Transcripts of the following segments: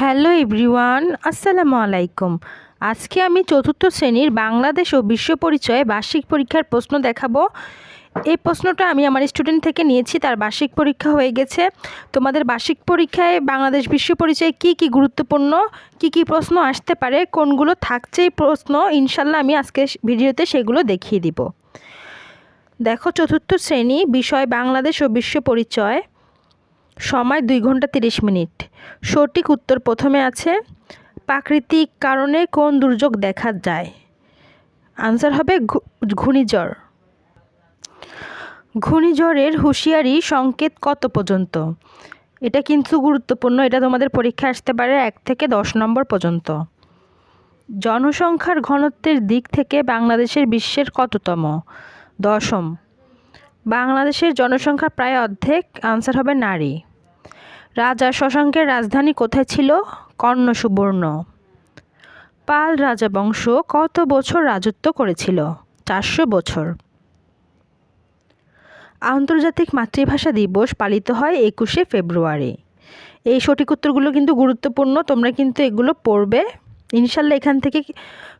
Hello everyone, আসসালামু আলাইকুম। আজকে আমি চতুর্থ শ্রেণির বাংলাদেশ ও বিশ্ব পরিচয়ে বার্ষিক পরীক্ষার প্রশ্ন দেখাবো। এই প্রশ্নটা আমি আমার স্টুডেন্ট থেকে নিয়েছি, তার বার্ষিক পরীক্ষা হয়ে গেছে। তোমাদের বার্ষিক পরীক্ষায় বাংলাদেশ বিশ্ব পরিচয়ে কী কী গুরুত্বপূর্ণ, কী কী প্রশ্ন আসতে পারে, কোনগুলো থাকছে এই প্রশ্ন ইনশাল্লাহ আমি আজকে ভিডিওতে সেগুলো দেখিয়ে দিব। দেখো চতুর্থ শ্রেণি, বিষয় বাংলাদেশ ও বিশ্ব পরিচয়। সময় দুই ঘণ্টা তিরিশ মিনিট। সঠিক উত্তর প্রথমে আছে, প্রাকৃতিক কারণে কোন দুর্যোগ দেখা যায়? আনসার হবে ঘূর্ণিঝড়। ঘূর্ণিঝড়ের হুঁশিয়ারি সংকেত কত পর্যন্ত? এটা কিন্তু গুরুত্বপূর্ণ, এটা তোমাদের পরীক্ষা আসতে পারে এক থেকে দশ নম্বর পর্যন্ত। জনসংখ্যার ঘনত্বের দিক থেকে বাংলাদেশের বিশ্বের কততম? দশম। বাংলাদেশের জনসংখ্যা প্রায় অর্ধেক আনসার হবে নারী। রাজা শশাঙ্কের রাজধানী কোথায় ছিল? কর্ণ সুবর্ণ পাল রাজবংশ কত বছর রাজত্ব করেছিল? চারশো বছর। আন্তর্জাতিক মাতৃভাষা দিবস পালিত হয় একুশে ফেব্রুয়ারি। এই সঠিক উত্তরগুলো কিন্তু গুরুত্বপূর্ণ, তোমরা কিন্তু এগুলো পড়বে। ইনশাল্লাহ এখান থেকে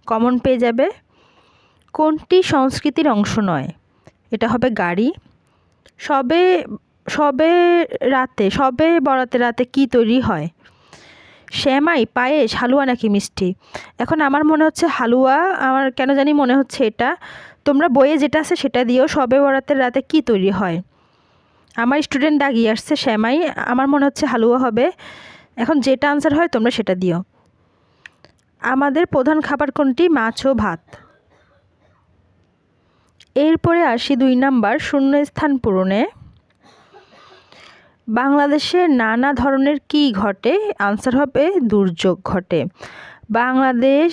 কমন পেয়ে যাবে। কোনটি সংস্কৃতির অংশ নয়? এটা হবে গাড়ি। সবে সবে রাতে, সবে বরাতে রাতে কি তৈরি হয়? শ্যামাই, পায়েস, হালুয়া নাকি মিষ্টি? এখন আমার মনে হচ্ছে হালুয়া, আমার কেন জানি মনে হচ্ছে এটা। তোমরা বইয়ে যেটা আছে সেটা দিও, সবে বরাতের রাতে কি তৈরি হয়? আমার স্টুডেন্ট দাগিয়ে আসছে, শ্যামাই, আমার মনে হচ্ছে হালুয়া হবে। এখন যেটা আনসার হয় তোমরা সেটা দিও। আমাদের প্রধান খাবার কোনটি? মাছ ও ভাত। এরপরে আসি দুই নাম্বার, শূন্যস্থান পূরণে। বাংলাদেশে নানা ধরনের কি ঘটে? আনসার হবে দুর্যোগ ঘটে। বাংলাদেশ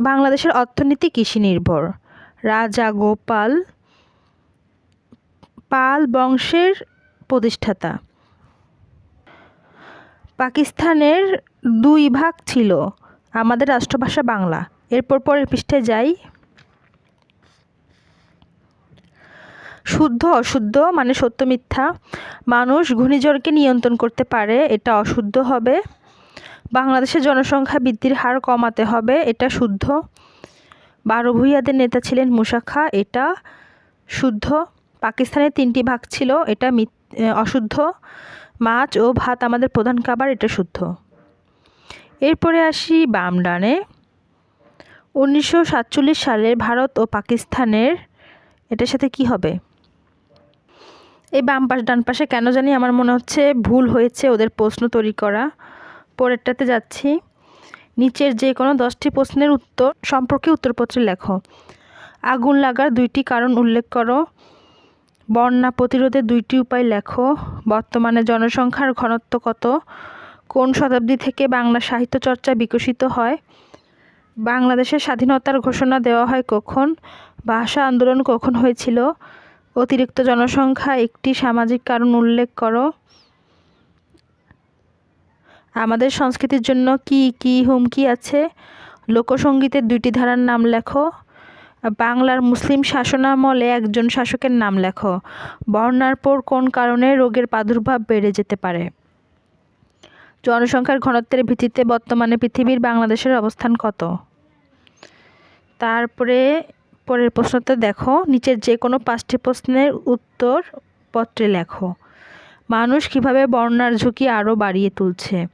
বাংলাদেশের অর্থনীতি কৃষি নির্ভর। রাজা গোপাল পাল বংশের প্রতিষ্ঠাতা। পাকিস্তানের দুই ভাগ ছিল। আমাদের রাষ্ট্রভাষা বাংলা। এরপর পরের পৃষ্ঠায় যাই। শুদ্ধ, অশুদ্ধ মানে সত্য মিথ্যা। মানুষ ঘূর্ণিঝড়কে নিয়ন্ত্রণ করতে পারে, এটা অশুদ্ধ হবে। বাংলাদেশের জনসংখ্যা বৃদ্ধির হার কমাতে হবে, এটা শুদ্ধ। বারো ভূঁইয়াদের নেতা ছিলেন মুসাখা এটা শুদ্ধ। পাকিস্তানের তিনটি ভাগ ছিল, এটা অশুদ্ধ। মাছ ও ভাত আমাদের প্রধান খাবার, এটা শুদ্ধ। এরপরে আসি বাম ডানে। উনিশশো সালের ভারত ও পাকিস্তানের, এটার সাথে কি হবে? এই বাম পাশ, ডান পাশে কেন জানি আমার মনে হচ্ছে ভুল হয়েছে ওদের প্রশ্ন তৈরি করা। পরেরটাতে যাচ্ছি। নিচের যে কোনো দশটি প্রশ্নের উত্তর, সম্পর্কে উত্তরপত্রে লেখো। আগুন লাগার দুইটি কারণ উল্লেখ করো। বন্যা প্রতিরোধের দুইটি উপায় লেখো। বর্তমানে জনসংখ্যার ঘনত্ব কত? কোন শতাব্দী থেকে বাংলা সাহিত্য চর্চা বিকশিত হয়? বাংলাদেশের স্বাধীনতার ঘোষণা দেওয়া হয় কখন? ভাষা আন্দোলন কখন হয়েছিল? অতিরিক্ত জনসংখ্যা একটি সামাজিক কারণ উল্লেখ করো। আমাদের সংস্কৃতির জন্য কি কি হুমকি আছে? লোকসঙ্গীতের দুইটি ধারার নাম লেখো। বাংলার মুসলিম শাসনামলে একজন শাসকের নাম লেখো। বর্ণার পর কোন কারণে রোগের প্রাদুর্ভাব বেড়ে যেতে পারে? জনসংখ্যার ঘনত্বের ভিত্তিতে বর্তমানে পৃথিবীর বাংলাদেশের অবস্থান কত? তারপরে পরের প্রশ্নতে দেখো, নিচের যে কোনো পাঁচটি প্রশ্নের উত্তর পত্রে লেখো। মানুষ কীভাবে বন্যার ঝুঁকি আরও বাড়িয়ে তুলছে?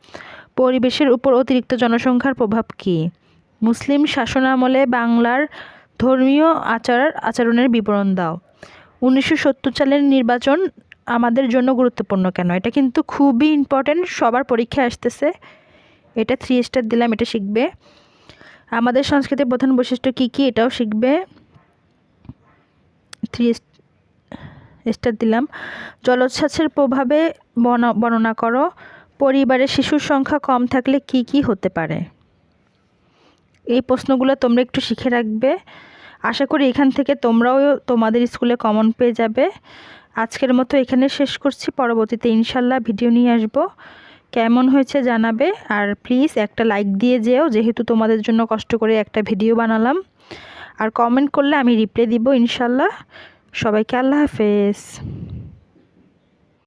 পরিবেশের উপর অতিরিক্ত জনসংখ্যার প্রভাব কী? মুসলিম শাসনামলে বাংলার ধর্মীয় আচার, আচরণের বিবরণ দাও। উনিশশো সত্তর সালের নির্বাচন আমাদের জন্য গুরুত্বপূর্ণ কেন? এটা কিন্তু খুবই ইম্পর্ট্যান্ট সবার পরীক্ষায় আসতেছে। এটা থ্রি স্টার দিলাম, এটা শিখবে। আমাদের সংস্কৃতির প্রধান বৈশিষ্ট্য কী কী? এটাও শিখবে। থ্রি স্টার দিলাম। জলোচ্ছ্বাসের প্রভাবে বর্ণ- বর্ণনা করো। পরিবারে শিশুর সংখ্যা কম থাকলে কি কি হতে পারে? এই প্রশ্নগুলো তোমরা একটু শিখে রাখবে। আশা করি এখান থেকে তোমরাও তোমাদের স্কুলে কমন পেয়ে যাবে। আজকের মতো এখানে শেষ করছি। পরবর্তীতে ইনশাল্লাহ ভিডিও নিয়ে আসব। কেমন হয়েছে জানাবে। আর প্লিজ একটা লাইক দিয়ে যেও। যেহেতু তোমাদের জন্য কষ্ট করে একটা ভিডিও বানালাম। আর কমেন্ট করলে আমি রিপ্লাই দিব ইনশাল্লাহ। সবাইকে আল্লাহ হাফেজ।